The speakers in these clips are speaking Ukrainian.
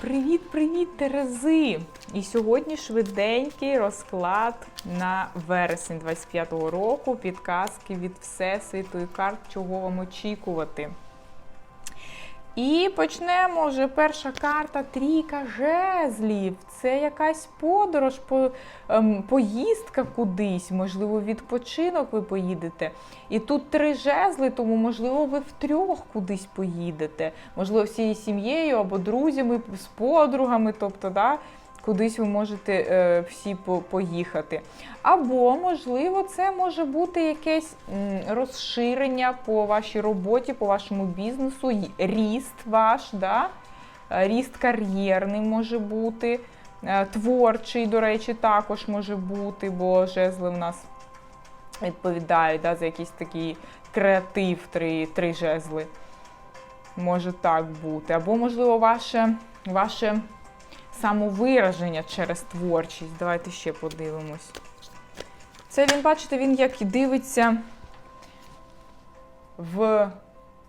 Привіт-привіт, Терези! І сьогодні швиденький розклад на вересень 25-го року. Підказки від Всесвіту і карт, чого вам очікувати. І почнемо вже перша карта трійка жезлів. Це якась подорож, по, ем, поїздка кудись, можливо, відпочинок ви поїдете. І тут три жезли, тому, можливо, ви втрьох кудись поїдете. Можливо, всією сім'єю або друзями, з подругами, тобто, да, кудись ви можете е, всі по, поїхати. Або, можливо, це може бути якесь розширення по вашій роботі, по вашому бізнесу, ріст ваш, да? Е, ріст кар'єрний може бути, е, творчий, до речі, також може бути, бо жезли в нас відповідають да, за якийсь такий креатив, три, три жезли. Може так бути. Або, можливо, ваше, ваше самовираження через творчість. Давайте ще подивимось. Це він, бачите, він як і дивиться в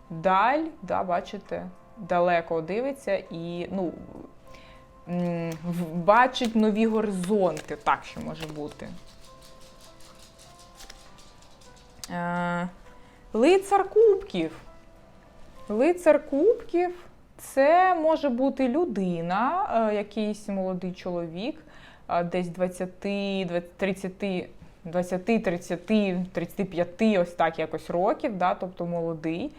даль, да, бачите, далеко дивиться і ну, бачить нові горизонти. Так ще може бути. Е, Лицар кубків. Лицар кубків це може бути людина, е, якийсь молодий чоловік, е, десь 20, 20, 30, 20, 30, 35, ось так якось років, да, тобто молодий.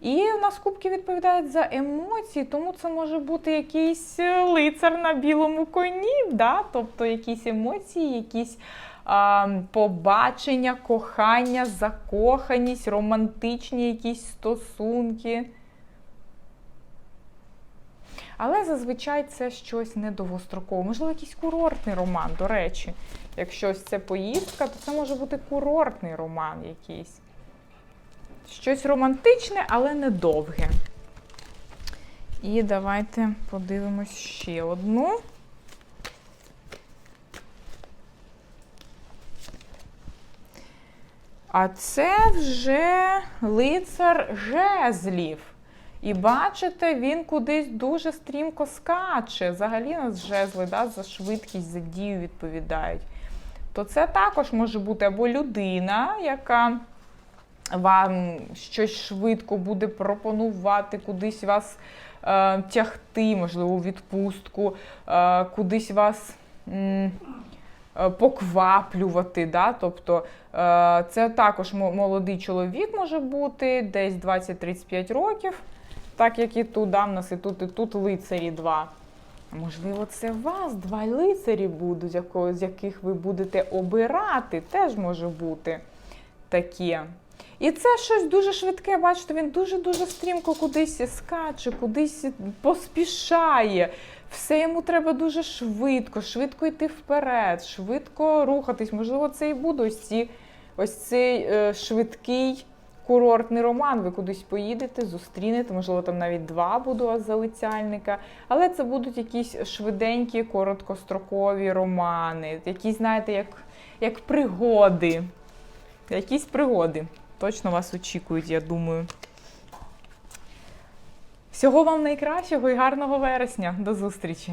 І у нас кубки відповідають за емоції, тому це може бути якийсь е, лицар на білому коні, да, тобто якісь емоції, якісь а, побачення, кохання, закоханість, романтичні якісь стосунки. Але зазвичай це щось недовгострокове. Можливо, якийсь курортний роман, до речі. Якщо ось це поїздка, то це може бути курортний роман якийсь. Щось романтичне, але недовге. І давайте подивимось ще одну. А це вже лицар жезлів. І бачите, він кудись дуже стрімко скаче. Взагалі нас жезли да, за швидкість, за дію відповідають. То це також може бути або людина, яка вам щось швидко буде пропонувати, кудись вас е, тягти, можливо, у відпустку, е, кудись вас. м, е, Покваплювати, да? тобто е, це також молодий чоловік може бути, десь 20-35 років, так як і тут, да, в нас і тут, і тут лицарі два. Можливо, це у вас два лицарі будуть, з яких ви будете обирати, теж може бути таке. І це щось дуже швидке, бачите, він дуже-дуже стрімко кудись скаче, кудись поспішає. Все йому треба дуже швидко, швидко йти вперед, швидко рухатись. Можливо, це і буде ось, ці, ось цей е, швидкий курортний роман. Ви кудись поїдете, зустрінете, можливо, там навіть два буду залицяльника. Але це будуть якісь швиденькі, короткострокові романи, якісь, знаєте, як, як пригоди. Якісь пригоди. Точно вас очікують, я думаю. Всього вам найкращого і гарного вересня. До зустрічі!